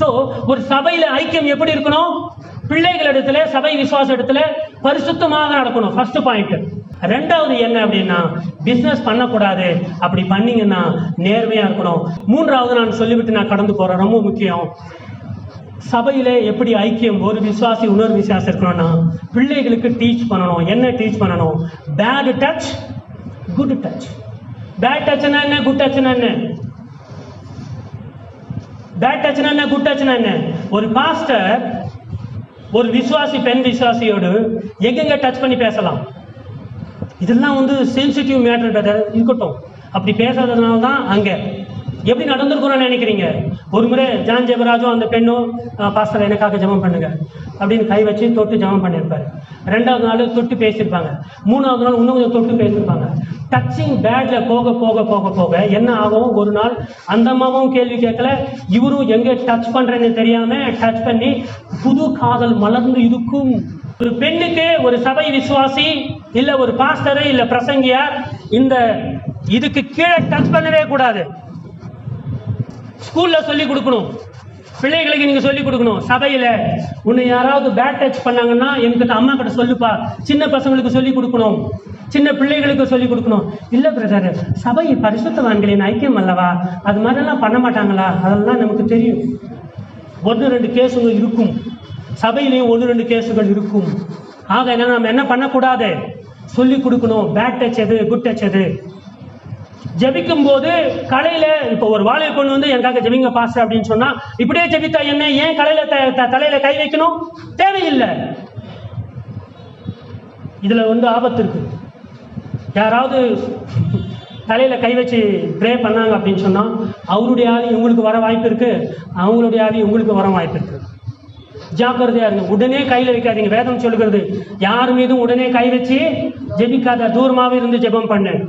So ஒரு சபையில ஐக்கியம் எப்படி இருக்கணும்? பிள்ளைகள் இடத்துல சபை விசுவாச இடத்துல பரிசுத்தமாக நடக்கணும். ஃபர்ஸ்ட் பாயிண்ட் ரெண்டாவது என்ன அப்படின்னா பிசினஸ் பண்ணக்கூடாது. அப்படி பண்ணீங்கன்னா நேர்மையா இருக்கணும். மூன்றாவது நான் சொல்லிவிட்டு நான் கடந்து போறேன். ரொம்ப முக்கியம். சபையில எப்படி ஐக்கியம் ஒரு விசுவாசி இன்னொரு விசுவாசம் இருக்கணும்னா பிள்ளைகளுக்கு டீச் பண்ணணும். என்ன டீச் பண்ணணும்? Bad touch good touch bad டச்னா என்ன? குட் டச்னா என்ன? பேட் டச்னா என்ன? குட் டச்னா என்ன? ஒரு பாஸ்டர் ஒரு விசுவாசி பெண் விசுவாசியோடு எங்கெங்க டச் பண்ணி பேசலாம்? இதெல்லாம் வந்து சென்சிட்டிவ் மேட்டர் இருக்கட்டும். அப்படி பேசாததுனால தான் அங்கே. எப்படி நடந்திருக்கணும்னு நினைக்கிறீங்க? ஒரு முறை ஜான் ஜெபராஜும் அந்த பெண்ணும் பாஸ்டர் எனக்காக ஜெபம் பண்ணுங்க. அப்படின்னு கை வச்சு தொட்டு ஜபம் பண்ணியிருப்பாரு. ரெண்டாவது நாள் தொட்டு பேசியிருப்பாங்க. மூணாவது நாள் இன்னும் கொஞ்சம் தொட்டு பேசியிருப்பாங்க. டச்சிங் பேட்ல போக போக போக போக என்ன ஆகும்? ஒரு நாள் அந்த அம்மாவும் கேள்வி கேட்கல. இவரும் எங்க டச் பண்றேன்னு தெரியாம டச் பண்ணி புது காதல் மலர்ந்து இருக்கும். ஒரு பெண்ணுக்கு ஒரு சபை விசுவாசி இல்ல ஒரு பாஸ்டர் இல்ல பிரசங்கியார் இந்த இதுக்கு கீழே டச் பண்ணவே கூடாது. ஸ்கூல்ல சொல்லி கொடுக்கணும். பிள்ளைகளுக்கு நீங்க சொல்லி கொடுக்கணும். சபையில உன்னை யாராவது பேட் டச் பண்ணாங்கன்னா எனக்கு அம்மா கிட்ட சொல்லுப்பா. சின்ன பசங்களுக்கு சொல்லி கொடுக்கணும். சின்ன பிள்ளைகளுக்கு சொல்லி கொடுக்கணும். இல்ல பிரதர் சபை பரிசுத்தவான்களின் ஐக்கியம் அல்லவா? அது மாதிரிலாம் பண்ண மாட்டாங்களா? அதெல்லாம் நமக்கு தெரியும். ஒன்று ரெண்டு கேஸுகள் இருக்கும். சபையிலையும் ஒன்று ரெண்டு கேஸுகள் இருக்கும். ஆக என்ன நம்ம என்ன பண்ணக்கூடாது? சொல்லி கொடுக்கணும். பேட் டச் எது? குட் டச் எது? ஜபிக்கும் போது கலையில இப்போ ஒரு வாழை பொண்ணு வந்து எனக்காக ஜெபிங்க பாஸ்டர் அப்படின்னு சொன்னா இப்படியே ஜபித்தா என்ன ஏன் கலையில த- த- தலையில கை வைக்கணும்? தேவையில்லை. இதுல வந்து ஆபத்து இருக்கு. யாராவது தலையில கை வச்சு ப்ரே பண்ணாங்க அப்படின்னு சொன்னா அவருடைய ஆவி உங்களுக்கு வர வாய்ப்பு இருக்கு அவங்களுடைய ஆவி உங்களுக்கு வர வாய்ப்பு இருக்கு. ஜாக்கிரதையா இருங்க. உடனே கையில வைக்காதீங்க. வேதம் சொல்லுகிறது யார் மீதும் உடனே கை வச்சு ஜெபிக்காத தூரமாவே இருந்து ஜெபம் பண்ணு.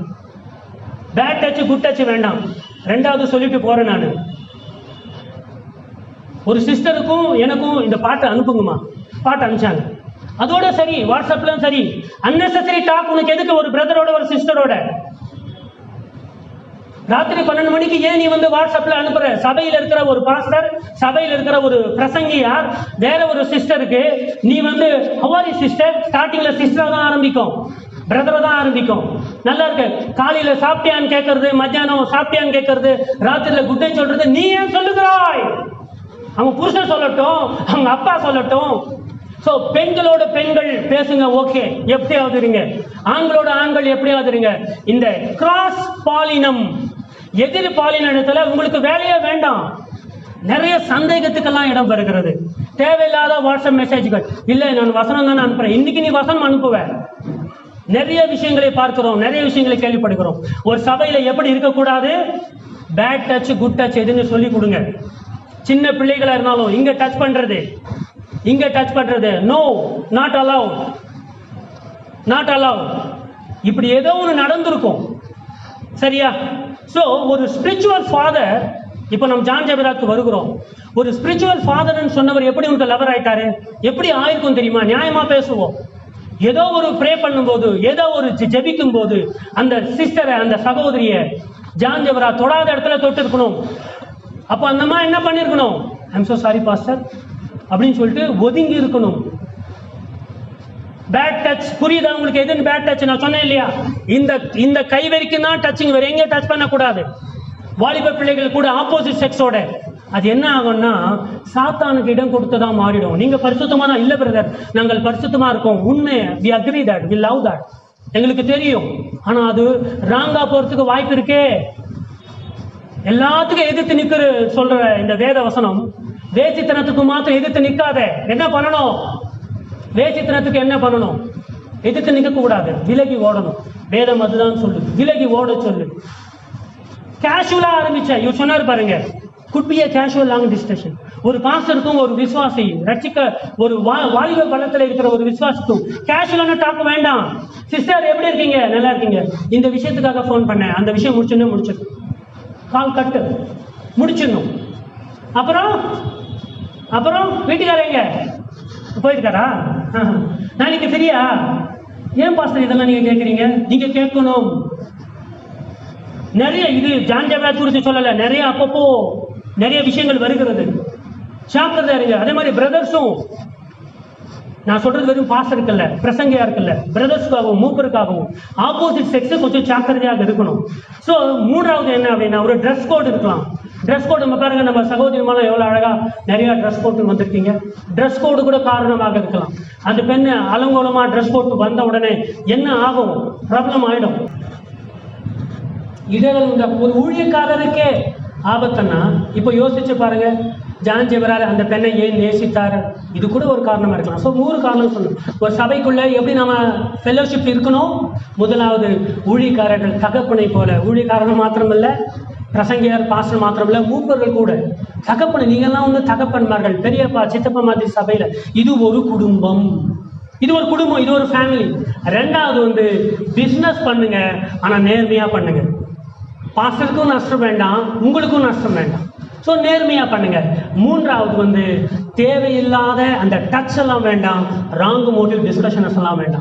பேட் டச்சு குட் டச்சு வேண்டாம். ரெண்டாவது சொல்லிட்டு போறேன் நான். ஒரு சிஸ்டருக்கும் எனக்கும் இந்த பாட்டை அனுப்புங்கம்மா. பாட்டு அனுப்பிச்சாங்க. அதோட சரி வாட்ஸ்அப்ல சரி. அன்னெசரி டாக் உனக்கு எதுக்கு ஒரு பிரதரோட ஒரு சிஸ்டரோட ராத்திரி பன்னெண்டு மணிக்கு ஏன் நீ வந்து வாட்ஸ்அப்ல அனுப்புற? சபையில இருக்கிற ஒரு பாஸ்டர் சபையில இருக்கிற ஒரு பிரசங்கியார் வேற ஒரு சிஸ்டருக்கு நீ வந்து ஹவாரி சிஸ்டர் ஸ்டார்டிங்ல சிஸ்டரா தான் ஆரம்பிக்கும். பிரதரை தான் ஆரம்பிக்கும். நல்லா இருக்கு. காலையில சாப்பிட்டியான்னு கேட்கறது மத்தியானம் சாப்பிட்டியான்னு கேட்கறது ராத்திரில குட் நைட் சொல்றது நீ ஏன் சொல்லுகிறாய்? அவங்க புருஷன் சொல்லட்டும் அவங்க அப்பா சொல்லட்டும். ஸோ பெண்களோட பெண்கள் பேசுங்க ஓகே எப்படியாவது இருங்க. ஆண்களோட ஆண்கள் எப்படியாவது இருங்க. இந்த கிராஸ் பாலினம் எதிர் பாலினத்துல உங்களுக்கு வேலையே வேண்டாம். நிறைய சந்தேகத்துக்கெல்லாம் இடம் பெறுகிறது. தேவையில்லாத வாட்ஸ்அப் மெசேஜ்கள் இல்லை நான் வசனம் தான் அனுப்புறேன். இன்னைக்கு நீ வசனம் அனுப்புவ. நிறைய விஷயங்களை பார்க்கிறோம் நிறைய விஷயங்களை கேள்விப்படுகிறோம். ஒரு சபையில எப்படி இருக்கக்கூடாது? பேட் டச் குட் டச் எதுன்னு சொல்லி கொடுங்க. சின்ன பிள்ளைகளா இருந்தாலும் இங்க டச் பண்றது. இங்க டச் பண்றது. No not allow not allow இப்படி ஏதோ ஒன்று நடந்திருக்கும். சரியா? ஸோ ஒரு ஸ்பிரிச்சுவல் ஃபாதர் இப்போ நம்ம ஜான் ஜெபராக்கு வருகிறோம். ஒரு ஸ்பிரிச்சுவல் ஃபாதர்னு சொன்னவர் எப்படி உங்களுக்கு லவர் ஆயிட்டாரு? எப்படி ஆயிருக்கும் தெரியுமா? நியாயமா பேசுவோம். ஏதோ ஒரு ப்ரே பண்ணும்போது ஏதோ ஒரு ஜெபிக்கும் போது அந்த சிஸ்டரை அந்த சகோதரியை ஜாஞ்சவரா தொடாத இடத்துல தொட்டு இருக்கணும் அப்போ அந்த அம்மா என்ன பண்ணியிருக்கணும் ஐம் so சாரி பாஸ்டர் அப்படின்னு சொல்லிட்டு ஒதுங்கி இருக்கணும். பேட் டச் புரியுதா உங்களுக்கு? எதுன்னு பேட் டச் நான் சொன்னேன் இல்லையா? இந்த இந்த கை வரைக்கும் தான் டச்சிங் வேற எங்கேயும் டச் பண்ணக்கூடாது. வாலிப பிள்ளைகள் கூட ஆப்போசிட் செக்ஸோட அது என்ன ஆகும்னா சாத்தானுக்கு இடம் கொடுத்ததா மாறிடும். நீங்க பரிசுத்தமா தான் இல்ல பிரதர் நாங்கள் பரிசுத்தமா இருக்கோம். உண்மை we agree that we love that எங்களுக்கு தெரியும். ஆனா அது ராங்கா போறதுக்கு வாய்ப்பு இருக்கே. எல்லாத்துக்கும் எதிர்த்து நிக்கிற சொல்ற இந்த வேத வசனம் வேசித்தனத்துக்கு மாத்திரம் எதிர்த்து நிக்காத. என்ன பண்ணணும்? வேசித்தனத்துக்கு என்ன பண்ணணும்? எதிர்த்து நிற்க கூடாது. விலகி ஓடணும். வேதம் அதுதான் சொல்லு விலகி ஓட சொல்லு. கேஷுவலா ஆரம்பிச்ச இவர் சொன்னார் பாருங்க. Could be a casual long discussion ஒரு பாஸ்டருக்கும் ஒரு விசுவாசி ரசிக்க ஒரு வா- வாலிப பலத்துல இருக்கிற ஒரு விசுவாசிக்கும் கேஷுவலான டாக் வேண்டாம். சிஸ்டர் எப்படி இருக்கீங்க? நல்லா இருக்கீங்க. இந்த விஷயத்துக்காக ஃபோன் பண்ணேன். அந்த விஷயம் முடிச்சுன்னு முடிச்சிடும் கால் கட்டு முடிச்சிடணும். அப்புறம்? அப்புறம்? வீட்டுக்காரங்க போயிருக்காரா? நாளைக்கு ஃப்ரீயா ஏன் பாஸ்டர் இதெல்லாம் நீங்க கேட்குறீங்க நீங்க கேட்கணும். நிறைய இது ஜான் ஜவராஜ் குறித்து சொல்லலை. நிறைய அப்பப்போ நிறைய விஷயங்கள் வருகிறது. ஜாக்கிரதையா இருங்க அதே மாதிரி பிரதர்ஸும் நான் சொல்றது வெறும் பாஸ்டருக்கு இல்ல பிரசங்கியா இருக்குல்ல பிரதர்ஸ்க்காகவும் மூப்பருக்காகவும் ஆப்போசிட் செக்ஸ் கொஞ்சம் ஜாக்கிரதையாக இருக்கணும். ஸோ மூன்றாவது என்ன அப்படின்னா ஒரு ட்ரெஸ் கோட் இருக்கலாம். ட்ரெஸ் கோட் நம்ம பாருங்க நம்ம சகோதரி மேலே எவ்வளோ அழகா நிறைய ட்ரெஸ் போட்டு வந்திருக்கீங்க. ட்ரெஸ் கோடு கூட காரணமாக இருக்கலாம். அந்த பெண்ணு அலங்கோலமா ட்ரெஸ் கோட்டு வந்த உடனே என்ன ஆகும்? ப்ராப்ளம் ஆயிடும். இடர்கள் ஒரு ஊழியக்காரருக்கே ஆபத்துன்னா இப்போ யோசிச்சு பாருங்க ஜான் ஜெபரார் அந்த பெண்ணை ஏன் நேசித்தார்? இது கூட ஒரு காரணமாக இருக்கலாம். ஸோ நூறு காரணம் சொல்லணும். ஒரு சபைக்குள்ள எப்படி நம்ம ஃபெல்லோஷிப் இருக்கணும்? முதலாவது ஊழிக்காரர்கள் தகப்பனை போல. ஊழிக்காரர்கள் மாத்திரமல்ல பிரசங்கியார் பாஸ்டர் மாத்திரமில்ல மூப்பர்கள் கூட. தகப்பனை நீங்கள்லாம் வந்து தகப்பன்மார்கள். பெரியப்பா சித்தப்பா மாதிரி சபையில். இது ஒரு குடும்பம். இது ஒரு குடும்பம் இது ஒரு ஃபேமிலி ரெண்டாவது வந்து பிஸ்னஸ் பண்ணுங்க ஆனால் நேர்மையாக பண்ணுங்க. பாஸ்டருக்கும் நஷ்டம் வேண்டாம் உங்களுக்கும் நஷ்டம் வேண்டாம். ஸோ நேர்மையாக பண்ணுங்க. மூன்றாவது வந்து தேவையில்லாத அந்த டச் எல்லாம் வேண்டாம் ராங் மோட்டிவ் டிஸ்கஷன்ஸ் எல்லாம் வேண்டாம்.